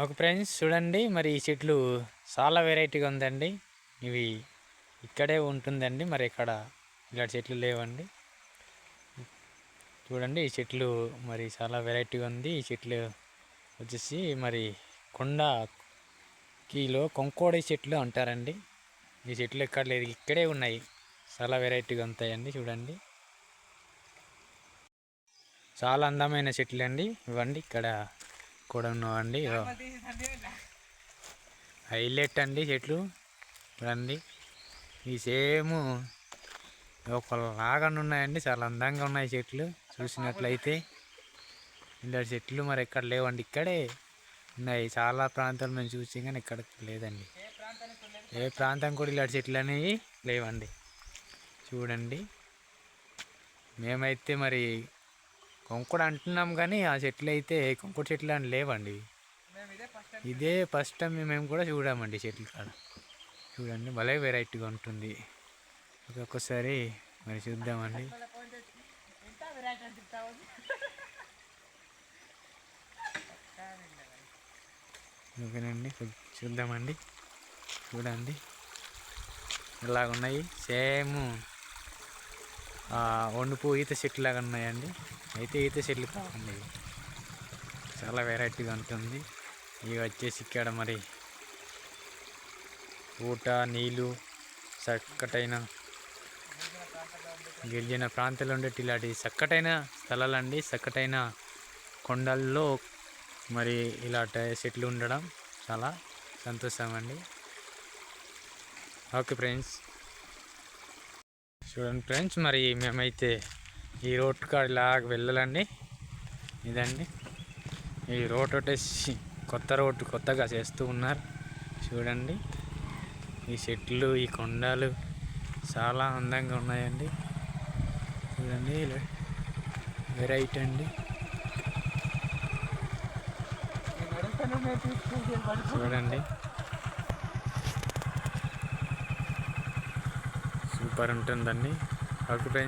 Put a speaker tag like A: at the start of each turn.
A: ఒక ఫ్రెండ్స్ చూడండి మరి ఈ చెట్లు చాలా వెరైటీగా ఉందండి. ఇవి ఇక్కడే ఉంటుందండి మరి ఇక్కడ ఇలాంటి చెట్లు లేవండి. చూడండి ఈ చెట్లు మరి చాలా వెరైటీగా ఉంది. ఈ చెట్లు వచ్చేసి మరి కొండ కీలో కొంకోడి చెట్లు అంటారండి. ఈ చెట్లు ఎక్కడ లేదు ఇక్కడే ఉన్నాయి. చాలా వెరైటీగా ఉంటాయండి చూడండి. చాలా అందమైన చెట్లు అండి ఇవ్వండి ఇక్కడ కూడా ఉన్నామండి హైలైట్ అండి చెట్లు. రండి ఈ సేమ్ ఒకలాగా ఉన్నాయండి చాలా అందంగా ఉన్నాయి చెట్లు. చూసినట్లయితే ఇలాంటి చెట్లు మరి ఎక్కడ లేవండి ఇక్కడే ఉన్నాయి. చాలా ప్రాంతాలు మేము చూసి కానీ ఇక్కడ లేదండి. ఏ ప్రాంతం కూడా ఇలాంటి చెట్లు అనేవి లేవండి. చూడండి. మేమైతే మరి కొంకుడు అంటున్నాం కానీ ఆ చెట్లు అయితే కొంకుడు చెట్లు అని లేవండి. ఇదే ఫస్ట్ టైం మేము కూడా చూడమండి చెట్లు కాడ. చూడండి భలే వెరైటీగా ఉంటుంది. ఒక్కొక్కసారి మరి చూద్దామండి. ఓకేనండి చూద్దామండి. చూడండి. ఇలాగ ఉన్నాయి సేమ్. వండుపు ఈత చెట్లు లాగా ఉన్నాయండి. అయితే ఈత చెట్లు కావండి. చాలా వెరైటీగా ఉంటుంది. ఇవి వచ్చేసి ఇక్కడ మరి ఊట నీళ్ళు చక్కటైన గిరిజన ప్రాంతాల్లో ఉండేటి ఇలాంటి చక్కటైన స్థలాలండి. చక్కటైన కొండల్లో మరి ఇలా చెట్లు ఉండడం చాలా సంతోషం అండి. Okay friends. చూడండి ఫ్రెండ్స్ మరి మేమైతే ఈ రోడ్ కాడ ఇలాగ వెళ్ళాలండి. ఇదండి. ఈ రోడ్ వచ్చేసి కొత్త రోడ్డు కొత్తగా చేస్తూ ఉన్నారు. చూడండి. ఈ చెట్లు ఈ కొండలు చాలా అందంగా ఉన్నాయండి. చూడండి వెరైటీ అండి. చూడండి. సూపర్ ఉంటుందండి ఓకే